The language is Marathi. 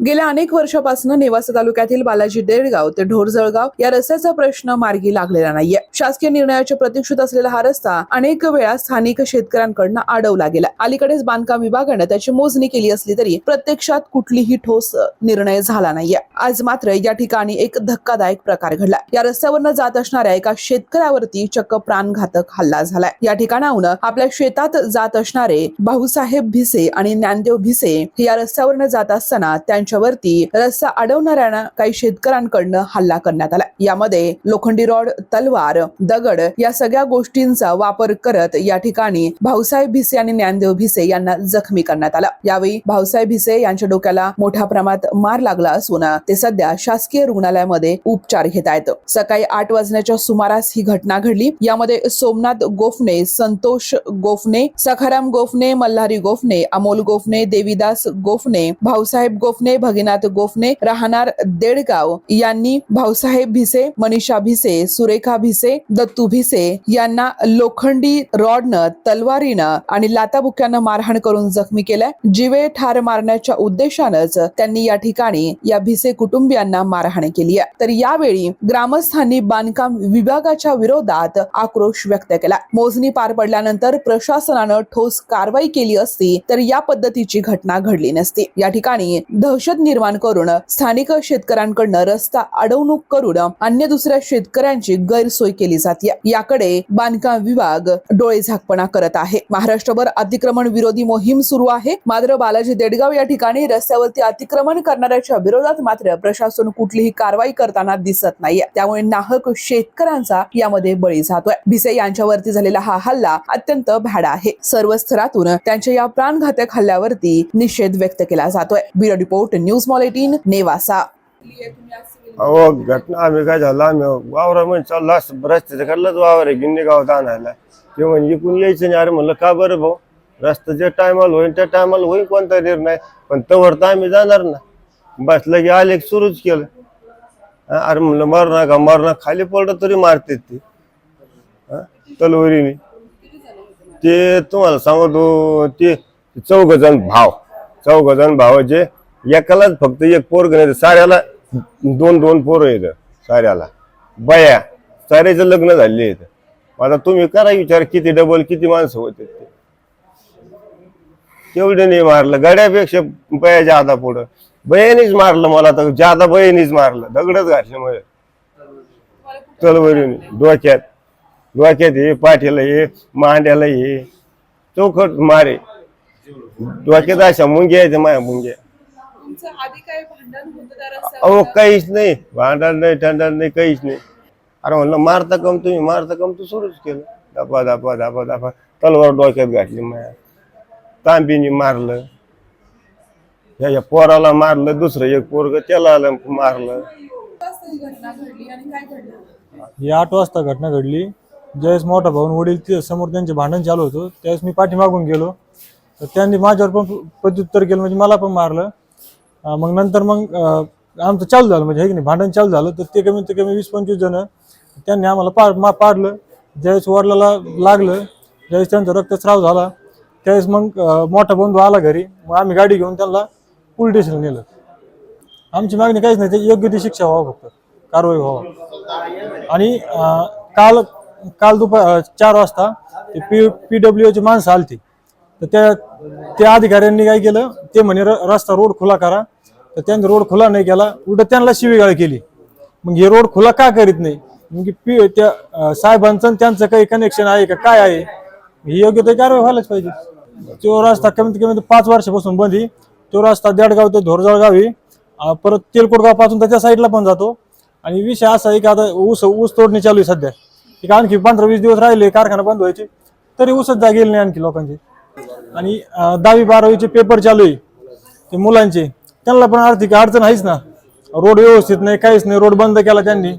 गेल्या अनेक वर्षापासून नेवासा तालुक्यातील बालाजी देडगाव ते ढोरजळगाव या रस्त्याचा प्रश्न मार्गी लागलेला नाहीये. शासकीय निर्णयाच्या प्रतीक्षित असलेला हा रस्ता अनेक वेळा स्थानिक शेतकऱ्यांकडनं अडवला गेला. अलीकडेच बांधकाम विभागानं त्याची मोजणी केली असली तरी प्रत्यक्षात कुठलीही ठोस निर्णय झाला नाहीये. आज मात्र या ठिकाणी एक धक्कादायक प्रकार घडला. या रस्त्यावरनं जात असणाऱ्या एका शेतकऱ्यावरती चक्क प्राणघातक हल्ला झालाय. या ठिकाणाहून आपल्या शेतात जात असणारे भाऊसाहेब भिसे आणि ज्ञानदेव भिसे हे या रस्त्यावरनं जात असताना यांच्यावरती रस्ता अडवणाऱ्या काही शेतकऱ्यांकडनं हल्ला करण्यात आला. यामध्ये लोखंडी रॉड तलवार दगड या सगळ्या गोष्टींचा वापर करत या ठिकाणी भाऊसाहेब भिसे आणि ज्ञानदेव भिसे यांना जखमी करण्यात आला. यावेळी भाऊसाहेब भिसे यांच्या डोक्याला मोठ्या प्रमाणात मार लागला असून ते सध्या शासकीय रुग्णालयामध्ये उपचार घेत आहेत. सकाळी आठ वाजण्याच्या सुमारास ही घटना घडली. यामध्ये सोमनाथ गोफणे संतोष गोफणे सखाराम गोफणे मल्हारी गोफणे अमोल गोफणे देवीदास गोफणे भाऊसाहेब गोफणे गोफणे राहणार देडगाव. यांनी भाऊसाहेब भिसे मनीषा भिसे सुरेखा भिसे दत्तू भिसे यांना लोखंडी रॉडनं तलवारीनं आणि लाताबुक्यानं मारहाण करून जखमी केलंय. जीवे ठार मारण्याच्या उद्देशानंच त्यांनी या ठिकाणी या भिसे कुटुंबियांना मारहाण केली आहे. तर यावेळी ग्रामस्थांनी बांधकाम विभागाच्या विरोधात आक्रोश व्यक्त केला. मोजणी पार पडल्यानंतर प्रशासनानं ठोस कारवाई केली असती तर या पद्धतीची घटना घडली नसती. या ठिकाणी दहशत निर्माण करून स्थानिक शेतकऱ्यांकडनं रस्ता अडवणूक करून अन्य दुसऱ्या शेतकऱ्यांची गैरसोय केली जाते. याकडे बांधकाम विभाग डोळे झाकपणा करत आहे. महाराष्ट्रभर अतिक्रमण विरोधी मोहीम सुरू आहे. मात्र बालाजी देडगाव या ठिकाणी रस्त्यावरती अतिक्रमण करणाऱ्याच्या विरोधात मात्र प्रशासन कुठलीही कारवाई करताना दिसत नाहीये. त्यामुळे नाहक शेतकऱ्यांचा यामध्ये बळी जातोय. भिसे यांच्यावरती झालेला हा हल्ला अत्यंत भाडा आहे. सर्व स्तरातून त्यांच्या या प्राणघातक हल्ल्यावरती निषेध व्यक्त केला जातोय. ब्युरो रिपोर्ट न्यूज मॉलेटीन नेवासा. अहो घटना आम्ही काय झालं? आम्ही वावरामध्ये चाललो. असं रस्त्याचं कडलाच वावर आहे गिन्नी गावात आणायला ते म्हणजे इकून यायचं नाही. अरे म्हणलं का बरं भाऊ? रस्त्याच्या टायमाला होईल त्या टायमाला होईल कोणता निर्णय? पण तवर तर आम्ही जाणार ना. बसलं की आले सुरूच केलं. हा, अरे म्हणलं मरणार का? मरणा खाली पडलं तरी मारते ते. हा, तलवारीने. ते तुम्हाला सांगतो ते चौघ जण भाव. चौघ जण भावाचे एकालाच फक्त एक पोर नाही साऱ्याला दोन दोन पोरं येत साऱ्याला. बया साऱ्याचं लग्न झाले आहेत. आता तुम्ही करा विचार किती डबल किती माणसं होते ते. तेवढे नाही मारलं. गड्यापेक्षा बया जादा पुढं. बयानीच मारलं मला तर जादा बयानीच मारलं. दगडच घातले मला. तलवारीने. डोक्यात. डोक्यात हे पाठीला हे मांड्याला हे. चौकट मारे. डोक्यात अशा मुंग्या आहेत माया मुंग्या. अहो काहीच नाही. भांडण नाही टंडण नाही काहीच नाही. अरे म्हणलं मारता कम तुम्ही? मारता कम तू सुरूच केलं. दापा दापा दापा दापा तलवार डोक्यात घातली माया. तांबीने मारलं. ह्या ह्या पोराला मारलं दुसरं एक पोरग त्याला आलं मारलं. ही आठ वाजता घटना घडली. ज्यावेळेस मोठा भाऊन वडील तिथे समोर त्यांचे भांडण चालू होतं त्यावेळेस मी पाठीमागून गेलो. तर त्यांनी माझ्यावर पण प्रत्युत्तर केलं म्हणजे मला पण मारलं. मग नंतर मग आमचं चालू झालं म्हणजे हे की नाही भांडण चालू झालं तर ते कमीत कमी वीस पंचवीस जण त्यांनी आम्हाला पाड मा पाडलं. ज्यावेळेस वडिलाला लागलं ज्यावेळेस त्यांचा रक्तस्राव झाला त्यावेळेस मग मोठा बंधू आला घरी. मग आम्ही गाडी घेऊन त्यांना पोलीस स्टेशनला नेलं. आमची मागणी काहीच नाही ते योग्य ती शिक्षा व्हावं फक्त कारवाई व्हावं. आणि काल काल दुपार चार वाजता ते पी पी डब्ल्यू माणसं आलती. तर त्या त्या अधिकाऱ्यांनी काय केलं? ते म्हणे र- रस्ता रोड खुला करा. तर त्यांनी रोड खुला नाही केला. उलट त्यांना शिवीगाळ केली. मग हे रोड खुला का करीत नाही? मग पी त्या साहेबांचं आणि त्यांचं काही कनेक्शन आहे का? काय आहे? ही योग्य ते कारवाई व्हायलाच पाहिजे. तो रस्ता कमीत कमी पाच वर्षापासून बंद तो रस्ता देडगाव ते धोरजळ गावी परत तेलकोटगावपासून त्याच्या साईडला पण जातो. आणि विषय असा आहे की आता ऊस ऊस तोडणी चालू आहे सध्या. एक आणखी पंधरा वीस दिवस राहिले कारखाना बंद व्हायचे. तरी ऊसच जा गेले नाही आणखी लोकांची. आणि दहावी बारावीचे पेपर चालू आहे. ते मुलांचे. त्यांना पण आर्थिक अडचण आहेच ना. रोड व्यवस्थित नाही काहीच नाही. रोड बंद केला त्यांनी.